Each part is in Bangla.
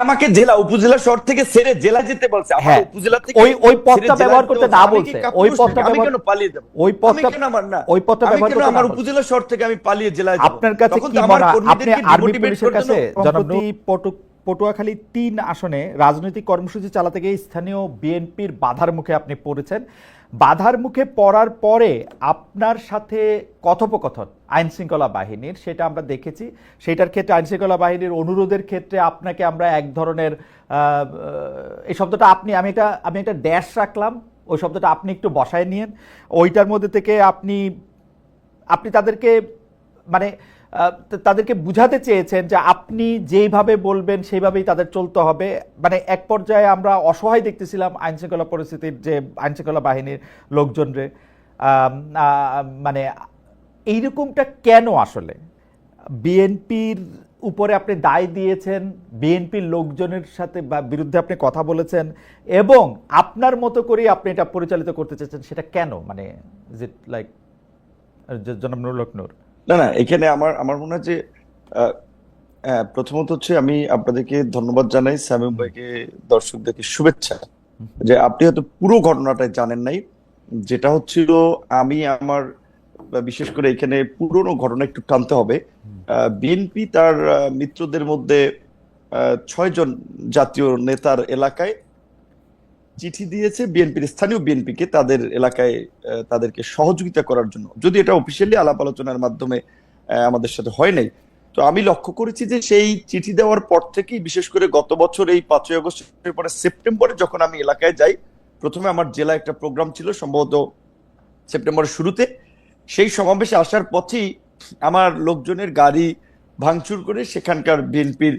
আমাকে জেলা উপজেলা শহর থেকে ছেড়ে জেলা যেতে বলছে আমার হ্যাঁ, উপজেলা থেকে ওই- ওই পথটা ব্যবহার করতে। না আমি বলছে। ওই পথটা আমি কেন পালিয়ে যাব ওই আমি পথটা- কেন আমার না ওই পথটা ব্যবহার করতে আমার উপজেলা শহর থেকে আমি পালিয়ে জেলায় যাব? আপনার কাছে কি মনে আপনি আর্মি পুলিশের কাছে জন্য সম্প্রতি পটু- পটুয়াখালী তিন আসনে রাজনৈতিক কর্মসূচি চালাতে গিয়ে স্থানীয় বিএনপির বাধার মুখে আপনি পড়েছেন বাধার মুখে পড়ার পরে আপনার সাথে কথোপকথন আইন শৃঙ্খলা বাহিনীর, সেটা আমরা দেখেছি। সেটার ক্ষেত্রে আইন শৃঙ্খলা বাহিনীর অনুরোধের ক্ষেত্রে আপনাকে আমরা এক ধরনের এই শব্দটা আপনি, আমি এটা, আমি একটা ড্যাশ রাখলাম। ওই শব্দটা আপনি একটু বসায় নিয়েন। ওইটার মধ্যে থেকে আপনি আপনি তাদেরকে মানে তাদেরকে বুঝাতে চেয়েছেন যে আপনি যেইভাবে বলবেন, সেইভাবেই তাদের চলতে হবে। মানে এক পর্যায়ে আমরা অসহায় দেখতেছিলাম আইন শৃঙ্খলা পরিস্থিতির যে আইন শৃঙ্খলা বাহিনীর লোকজনরে মানে এইরকমটা কেন আসলে? বিএনপির উপরে আপনি দায় দিয়েছেন, বিএনপির লোকজনের সাথে বা বিরুদ্ধে আপনি কথা বলেছেন, এবং আপনার মতো করেই আপনি এটা পরিচালিত করতে চেয়েছেন, সেটা কেন? মানে ইজ ইট লাইক জনাব নুরুল না না এখানে আমার আমার মনে হয় যে আহ, প্রথমত হচ্ছে আমি আপনাদেরকে ধন্যবাদ জানাই সামিম ভাইকে দর্শকদেরকে শুভেচ্ছা। যে আপনি হয়তো পুরো ঘটনাটা জানেন নাই যেটা হচ্ছিল আমি আমার বিশেষ করে এখানে পুরনো ঘটনা একটু টানতে হবে। বিএনপি তার মিত্রদের মধ্যে ছয়জন জাতীয় নেতার এলাকায় চিঠি দিয়েছে বিএনপির, স্থানীয় বিএনপিকে তাদের এলাকায় তাদেরকে সহযোগিতা করার জন্য। যদি এটা অফিসিয়ালি আলাপ আলোচনার মাধ্যমে আমাদের সাথে হয় নাই, তো আমি লক্ষ্য করেছি যে সেই চিঠি দেওয়ার পর থেকেই, বিশেষ করে গত বছর এই পাঁচই আগস্টের পরে সেপ্টেম্বরে যখন আমি এলাকায় যাই, প্রথমে আমার জেলায় একটা প্রোগ্রাম ছিল, সম্ভবত সেপ্টেম্বরের শুরুতে। সেই সমাবেশে আসার পথেই আমার লোকজনের গাড়ি ভাঙচুর করে সেখানকার বিএনপির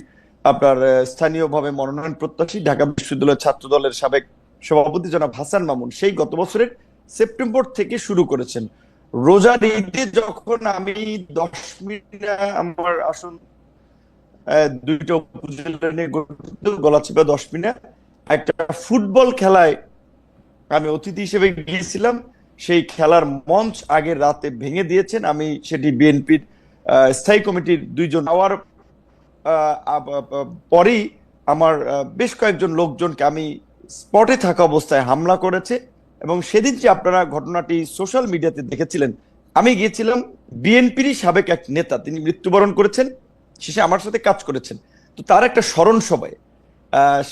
আপনার স্থানীয়ভাবে মনোনয়ন প্রত্যাশী ঢাকা বিশ্ববিদ্যালয়ের ছাত্র দলের সাবেক সভাপতি জনাব হাসান মামুন সেই গত বছরের সেপ্টেম্বর থেকে শুরু করেছেন। রোজার ঈদে যখন আমি দশ মিনিট আমার আসন দুইটা উপজেলা নিয়ে গঠিত গলাচিপা দশ মিনিট একটা ফুটবল খেলায় আমি অতিথি হিসেবে গিয়েছিলাম। সেই খেলার মঞ্চ আগের রাতে ভেঙে দিয়েছেন। আমি সেটি বিএনপির স্থায়ী কমিটির দুইজন হওয়ার পরেই আমার বেশ কয়েকজন লোকজনকে আমি স্পটে থাকা অবস্থায় হামলা করেছে এবং সেদিন যে আপনারা ঘটনাটি সোশ্যাল মিডিয়াতে দেখেছিলেন, আমি গিয়েছিলাম বিএনপিরই সাবেক এক নেতা, তিনি মৃত্যুবরণ করেছেন, শেষে আমার সাথে কাজ করেছেন। তো তার একটা স্মরণ সভায়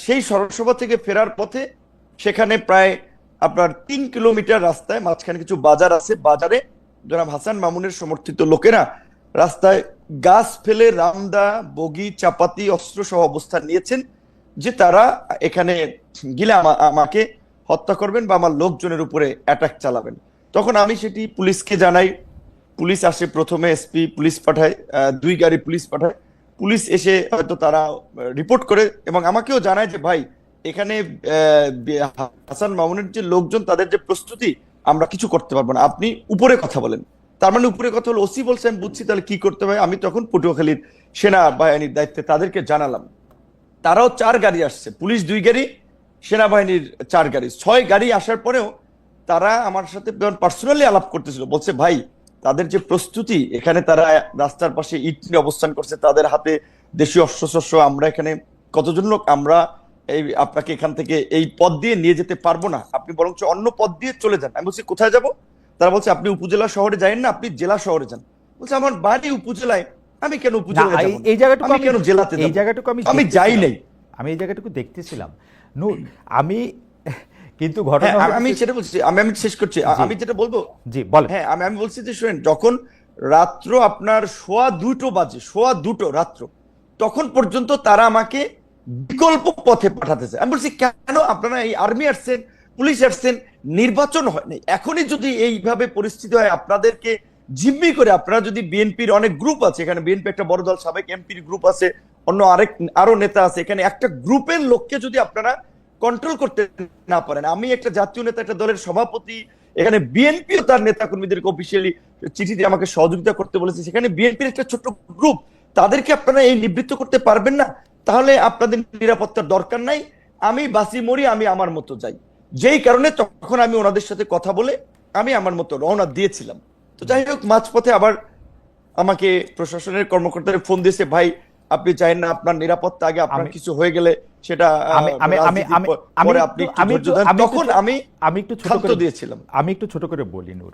সেই স্মরণ সভা থেকে ফেরার পথে সেখানে প্রায় আপনার তিন কিলোমিটার রাস্তায় মাঝখানে কিছু বাজার আছে। বাজারে জনাব হাসান মামুনের সমর্থিত লোকেরা রাস্তায় গাছ ফেলে রামদা, বগি, চাপাতি অস্ত্র সহ অবস্থান নিয়েছেন। যে তারা এখানে গিলে আমা- আমাকে হত্যা করবেন বা আমার লোকজনের উপরে অ্যাটাক চালাবেন। তখন আমি সেটি পুলিশকে জানাই। পুলিশ আসে প্রথমে এসপি পুলিশ পাঠায় দুই গাড়ি পুলিশ পাঠায়। পুলিশ এসে হয়তো তারা রিপোর্ট করে এবং আমাকেও জানায় যে, ভাই, এখানে হাসান মামুনের যে লোকজন, তাদের যে প্রস্তুতি, আমরা কিছু করতে পারব না। আপনি উপরে কথা বলেন। তার মানে উপরে কথা হলো ওসি বলছে, আমি বুঝছি, তাহলে কি করতে হবে? আমি তখন পটুয়াখালীর সেনা বাহিনীর দায়িত্বে তাদেরকে জানালাম। তারাও চার গাড়ি আসছে। পুলিশ দুই গাড়ি, সেনাবাহিনীর চার গাড়ি। ছয় গাড়ি আসার পরেও তারা আমার সাথে পার্সোনালি আলাপ করতেছিল, বলছে, ভাই, তাদের যে প্রস্তুতি, এখানে তারা রাস্তার পাশে ইট নিয়ে অবস্থান করছে, তাদের হাতে দেশীয় অস্ত্রশস্ত্র, আমরা এখানে কতজন লোক, আমরা এই আপনাকে এখান থেকে এই পথ দিয়ে নিয়ে যেতে পারব না। আপনি বরঞ্চ অন্য পথ দিয়ে চলে যান। আমি বলছি, কোথায় যাব? তারা বলছে, আপনি উপজেলা শহরে যাবেন না, আপনি জেলা শহরে যান। বলছে, আমার বাড়ি উপজেলায় আমি কেন এই- না? জায়গাটুকু আমি কেন জেলাতে এই জায়গাটুকু আমি আমি যাই নাই। আমি এই জায়গাটুকু দেখতেছিলাম। নূর আমি কিন্তু হ্যাঁ ঘটনা আমি- আমি সেটা বলছি আমি আমি শেষ করছি। আমি যেটা বলব জি বলেন। হ্যাঁ আমি আমি বলছি যে শুনেন যখন রাত্র আপনার সোয়া দুটো বাজে সোয়া দুটো রাত্র তখন পর্যন্ত তারা আমাকে বিকল্প পথে পাঠাতেছে। আমি বলছি কেন আপনারা এই আর্মি আসছেন পুলিশ আসছেন নির্বাচন হয় নাই? এখনই যদি এইভাবে পরিস্থিতি হয় আপনাদেরকে জিম্মি করে আপনারা যদি বিএনপির অনেক গ্রুপ আছে, এখানে বিএনপি একটা বড় দল, সাবেক এমপির গ্রুপ আছে, অন্য আরেক, আরও নেতা আছে, এখানে একটা গ্রুপের লোককে যদি আপনারা কন্ট্রোল করতে না পারেন, আমি একটা জাতীয় নেতা, একটা দলের সভাপতি, এখানে বিএনপিও তার নেতা কর্মীদেরকে অফিসিয়ালি চিঠি দিয়ে আমাকে সহযোগিতা করতে বলেছে, সেখানে বিএনপির একটা ছোট্ট গ্রুপ তাদেরকে আপনারা এই নিবৃত্ত করতে পারবেন না, তাহলে আপনাদের নিরাপত্তার দরকার নাই, আমি বাসি মরি, আমি আমার মতো যাই, যেই কারণে তখন আমি ওনাদের সাথে কথা বলে আমি আমার মতো রওনা দিয়েছিলাম। তো যাই হোক মাঝপথে আবার আমাকে প্রশাসনের কর্মকর্তাদের ফোন দিয়েছে ভাই আপনি চাইেন না আপনার নিরাপত্তা আগে আপনার কিছু হয়ে গেলে সেটা আমি আমি আমি আমি আমি একটু- ছোট করে দিয়েছিলাম। আমি একটু ছোট করে বলি নূর।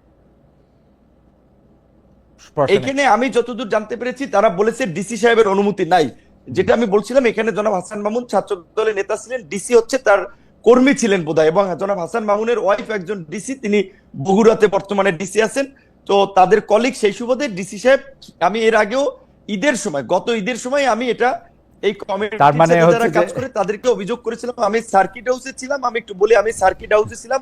এখানে আমি যতদূর জানতে পেরেছি তারা বলেছে ডিসি সাহেবের অনুমতি নাই। যেটা আমি বলছিলাম এখানে জনাব হাসান মামুন ছাত্র দলের নেতা ছিলেন। ডিসি হচ্ছে তার কর্মী ছিলেন বোধহয় এবং জনাব হাসান মামুনের ওয়াইফ একজন ডিসি তিনি বগুড়াতে বর্তমানে ডিসি আছেন। তো তাদের কলিগ সেই সুবাদে ডিসি সাহেব আমি এর আগেও ঈদের সময় গত ঈদের সময় আমি এটা এই কমিটির তার মানে যারা কাজ করে তাদেরকে অভিযোগ করেছিলাম আমি সার্কিট হাউসে ছিলাম আমি একটু বলি আমি সার্কিট হাউসে ছিলাম।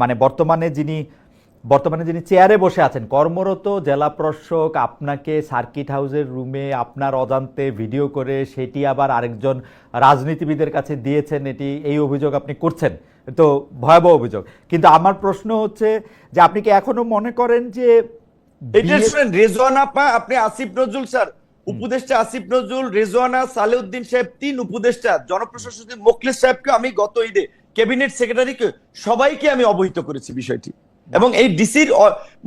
মানে বর্তমানে যিনি বর্তমানে যিনি চেয়ারে বসে আছেন কর্মরত জেলা প্রশাসক আপনাকে সার্কিট হাউসের রুমে আপনার অজান্তে ভিডিও করে সেটি আবার আরেকজন রাজনীতিবিদের কাছে দিয়েছেন এটি এই অভিযোগ আপনি করছেন। তো ভয়াবহ অভিযোগ। কিন্তু আমার প্রশ্ন হচ্ছে যে আপনি কি এখনও মনে করেন যে রেজওয়ানা আপনি আসিফ নজরুল স্যার উপদেষ্টা আসিফ নজরুল রেজওয়ানা সালেউদ্দিন সাহেব তিন উপদেষ্টা। জনপ্রশাসক মোখলেস সাহেবকে আমি গত ঈদে ক্যাবিনেট সেক্রেটারিকে সবাইকে আমি অবহিত করেছি বিষয়টি। এবং এই ডিসির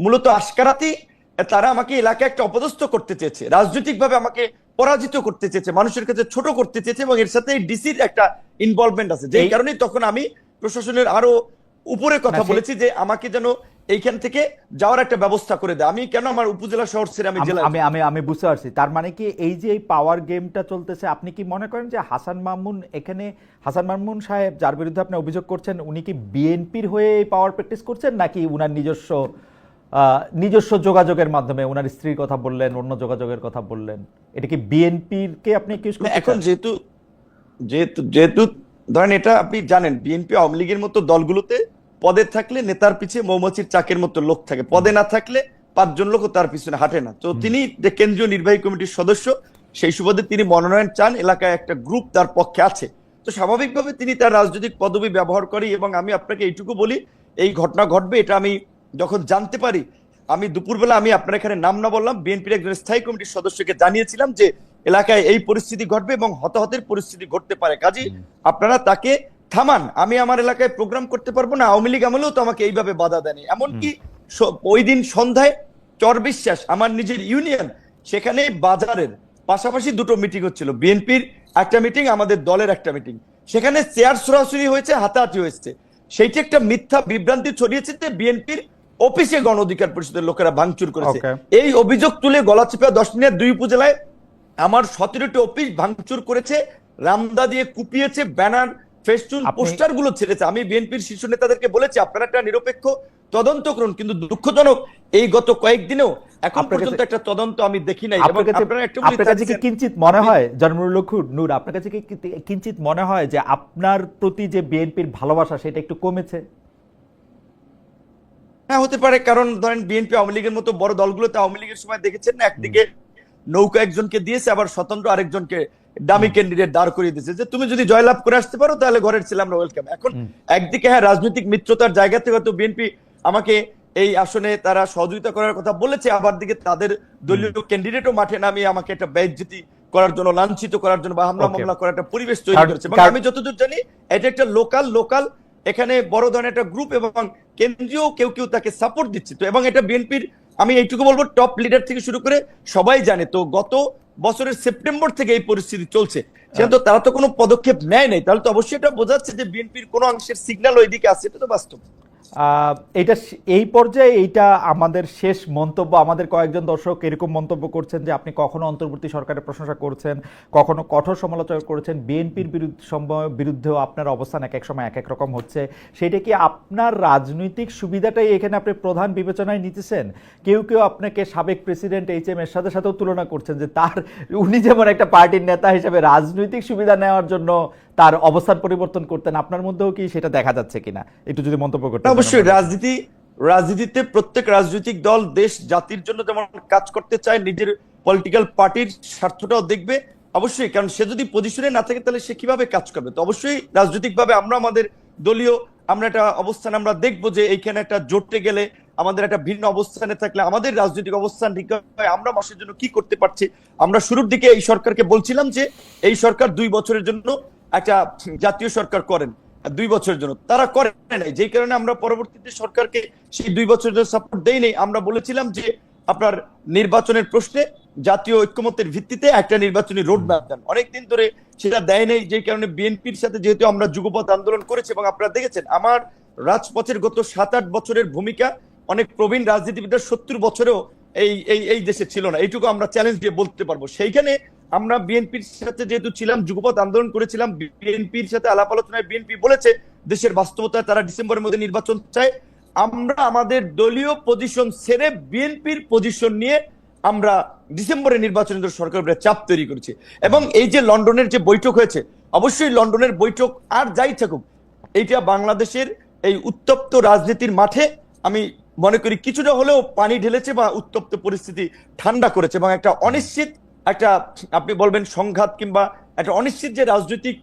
মূলত আশকারাতি তারা আমাকে এলাকায় একটা অপদস্থ করতে চেয়েছে রাজনৈতিকভাবে আমাকে পরাজিত করতে চেয়েছে মানুষের কাছে ছোট করতে চেয়েছে এবং এর সাথে ডিসির একটা ইনভলভমেন্ট আছে। যেই কারণে তখন আমি প্রশাসনের আরও উপরে কথা বলেছি যে আমাকে যেন এইখান থেকে যাওয়ার একটা ব্যবস্থা করে দেয়। আমি কেন আমার উপজেলা শহর ছেড়ে আমি আম- জেলায় আমি আমি আমি বুঝতে পারছি। তার মানে কি এই যে এই পাওয়ার গেমটা চলতেছে আপনি কি মনে করেন যে হাসান মামুন এখানে হাসান মামুন সাহেব যার বিরুদ্ধে আপনি অভিযোগ করছেন উনি কি বিএনপির হয়ে এই পাওয়ার প্র্যাকটিস করছেন নাকি উনার নিজস্ব নিজস্ব যোগাযোগের মাধ্যমে উনার স্ত্রীর কথা বললেন অন্য যোগাযোগের কথা বললেন? এটা কি বিএনপির কে আপনি এখন যেহেতু যেহেতু যেহেতু ধরেন এটা আপনি জানেন বিএনপি আওয়ামী লীগের মতো দলগুলোতে পদে থাকলে নেতার পিছে মৌমাছির চাকের মতো লোক থাকে। পদে না থাকলে পাঁচজন লোকও তার পিছনে হাঁটে না। তো তিনি যে কেন্দ্রীয় নির্বাহী কমিটির সদস্য সেই সুবাদে তিনি মনোনয়ন চান এলাকায় একটা গ্রুপ তার পক্ষে আছে। তো স্বাভাবিকভাবে তিনি তার রাজনৈতিক পদবি ব্যবহার করি এবং আমি আপনাকে এইটুকু বলি এই ঘটনা ঘটবে এটা আমি যখন জানতে পারি আমি দুপুরবেলা আমি আপনার এখানে নাম না বললাম বিএনপির একজন স্থায়ী কমিটির সদস্যকে জানিয়েছিলাম যে এলাকায় এই পরিস্থিতি ঘটবে এবং হতাহতের পরিস্থিতি ঘটতে পারে। কাজী আপনারা তাকে থামান আমি আমার এলাকায় প্রোগ্রাম করতে পারব না আওয়ামী লীগ আমলেও তো আমাকে এইভাবে বাধা দেয়নি। এমনকি ওই দিন সন্ধ্যায় চর বিশ্বাস আমার নিজের ইউনিয়ন সেখানে বাজারের পাশাপাশি দুটো মিটিং হচ্ছিল। বিএনপির একটা মিটিং আমাদের দলের একটা মিটিং সেখানে চেয়ার সরাসরি হয়েছে হাতাহাতি হয়েছে। সেইটি একটা মিথ্যা বিভ্রান্তি ছড়িয়েছে যে বিএনপির অফিসে গণ অধিকার পরিষদের লোকেরা ভাঙচুর করেছে। এই অভিযোগ তুলে গলাচিপা দশ মিনিট দুই উপজেলায় আমার সতেরোটি অফিস ভাঙচুর করেছে রামদা দিয়ে কুপিয়েছে ব্যানার ফেস্টুন পোস্টারগুলো ছেড়েছে। আমি বিএনপির শীর্ষ নেতাদেরকে বলেছি আপনারা একটা নিরপেক্ষ তদন্ত করুন কিন্তু দুঃখজনক এই গত কয়েকদিনেও এখন পর্যন্ত একটা তদন্ত আমি দেখি নাই। আপনার কাছে কি কিঞ্চিত মনে হয় জন্মরুল নূর আপনার কাছে কি- কিঞ্চিত মনে হয় যে আপনার প্রতি যে বিএনপির ভালোবাসা সেটা একটু কমেছে? হ্যাঁ হতে পারে কারণ ধরেন বিএনপি আওয়ামী লীগের মতো বড় দলগুলোতে আওয়ামী লীগের সময় দেখেছেন না একদিকে নৌকা একজনকে দিয়েছে আবার স্বতন্ত্র আরেকজনকে ডামি ক্যান্ডিডেট দাঁড় করিয়ে দিয়েছে। যে তুমি যদি জয়লাভ করে আসতে পারো তাহলে ঘরের ছেলে আমরা ওয়েলকাম এখন একদিকে হ্যাঁ রাজনৈতিক মিত্রতার জায়গা থেকে হয়তো বিএনপি আমাকে এই আসনে তারা সহযোগিতা করার কথা বলেছে আবার দিকে তাদের দলীয় ক্যান্ডিডেটও মাঠে নামিয়ে আমাকে একটা ব্যয়জ্যোতি করার জন্য লাঞ্ছিত করার জন্য বা হামলা মামলা করার একটা পরিবেশ তৈরি করেছে। এবং আমি যতদূর জানি এটা একটা লোকাল লোকাল এখানে বড় ধরনের একটা গ্রুপ এবং কেন্দ্রীয় কেউ কেউ তাকে সাপোর্ট দিচ্ছে। তো এবং এটা বিএনপির আমি এইটুকু বলব টপ লিডার থেকে শুরু করে সবাই জানে তো গত বছরের সেপ্টেম্বর থেকে এই পরিস্থিতি চলছে। সেহেতু তারা তো কোনো পদক্ষেপ নেয় নাই। তাহলে তো অবশ্যই এটা বোঝাচ্ছে যে বিএনপির কোনো অংশের সিগন্যাল ওইদিকে আছে, এটা তো বাস্তব। এটা এই পর্যায়ে এইটা আমাদের শেষ মন্তব্য। আমাদের কয়েকজন দর্শক এরকম মন্তব্য করছেন যে, আপনি কখনো অন্তর্বর্তী সরকারের প্রশংসা করছেন, কখনো কঠোর সমালোচনা করেছেন, বিএনপির বিরুদ্ধে বিরুদ্ধেও আপনার অবস্থান এক এক সময় এক এক রকম হচ্ছে। সেটা কি আপনার রাজনৈতিক সুবিধাটাই এখানে আপনি প্রধান বিবেচনায় নিতেছেন? কেউ কেউ আপনাকে সাবেক প্রেসিডেন্ট এইচ এম এর সাথে সাথেও তুলনা করছেন যে, তার উনি যেমন একটা পার্টির নেতা হিসেবে রাজনৈতিক সুবিধা নেওয়ার জন্য তার অবস্থান পরিবর্তন করতেন আপনার মধ্যেও কি সেটা দেখা যাচ্ছে কিনা? একটু যদি মন্তব্য করতে অবশ্যই রাজনীতি রাজনীতিতে প্রত্যেক রাজনৈতিক দল দেশ জাতির জন্য যেমন কাজ করতে চায় নিজের পলিটিক্যাল পার্টির স্বার্থটাও দেখবে অবশ্যই কারণ সে যদি পজিশনে না থাকে তাহলে সে কীভাবে কাজ করবে? তো অবশ্যই রাজনৈতিকভাবে আমরা আমাদের দলীয় আমরা একটা অবস্থান আমরা দেখব যে এইখানে একটা জোটে গেলে আমাদের একটা ভিন্ন অবস্থানে থাকলে আমাদের রাজনৈতিক অবস্থান ঠিক হয় আমরা মানুষের জন্য কি করতে পারছি? আমরা শুরুর দিকে এই সরকারকে বলছিলাম যে এই সরকার দুই বছরের জন্য একটা জাতীয় সরকার করেন দুই বছরের জন্য। তারা করে নাই। যেই কারণে আমরা পরবর্তীতে সরকারকে সেই দুই বছরের জন্য সাপোর্ট দেই নাই। আমরা বলেছিলাম যে আপনার নির্বাচনের প্রশ্নে জাতীয় ঐক্যমতের ভিত্তিতে একটা নির্বাচনী রোড ম্যাপ দেন। অনেকদিন ধরে সেটা দেয় নাই, যেই কারণে বিএনপির সাথে যেহেতু আমরা যুগপথ আন্দোলন করেছি এবং আপনারা দেখেছেন, আমার রাজপথের গত সাত আট বছরের ভূমিকা অনেক প্রবীণ রাজনীতিবিদরা সত্তর বছরেও এই এই দেশে ছিল না। এইটুকু আমরা চ্যালেঞ্জ দিয়ে বলতে পারব। সেইখানে আমরা বিএনপির সাথে যেহেতু ছিলাম যুগপথ আন্দোলন করেছিলাম, বিএনপির সাথে আলাপ আলোচনায় বিএনপি বলেছে, দেশের বাস্তবতায় তারা ডিসেম্বরের মধ্যে নির্বাচন চায়। আমরা আমাদের দলীয় পজিশন ছেড়ে বিএনপির পজিশন নিয়ে আমরা ডিসেম্বরে নির্বাচনের জন্য সরকারের উপরে চাপ তৈরি করেছি। এবং এই যে লন্ডনের যে বৈঠক হয়েছে, অবশ্যই লন্ডনের বৈঠক আর যাই থাকুক, এইটা বাংলাদেশের এই উত্তপ্ত রাজনীতির মাঠে আমি মনে করি কিছুটা হলেও পানি ঢেলেছে বা উত্তপ্ত পরিস্থিতি ঠান্ডা করেছে এবং একটা অনিশ্চিত একটা আপনি বলবেন সংঘাত কিংবা একটা অনিশ্চিত যে রাজনৈতিক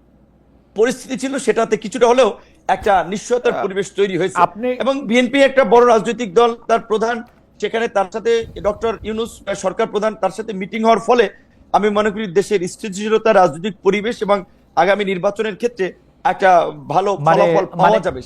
পরিস্থিতি ছিল সেটাতে কিছুটা হলেও একটা নিশ্চয়তার পরিবেশ তৈরি হয়েছে। আপনি- এবং বিএনপি একটা বড় রাজনৈতিক দল তার প্রধান সেখানে তার সাথে ডক্টর ইউনুস সরকার প্রধান তার সাথে মিটিং হওয়ার ফলে আমি মনে করি দেশের স্থিতিশীলতা রাজনৈতিক পরিবেশ এবং আগামী নির্বাচনের ক্ষেত্রে একটা ভালো মানে ফলাফল পাওয়া মানে- যাবে।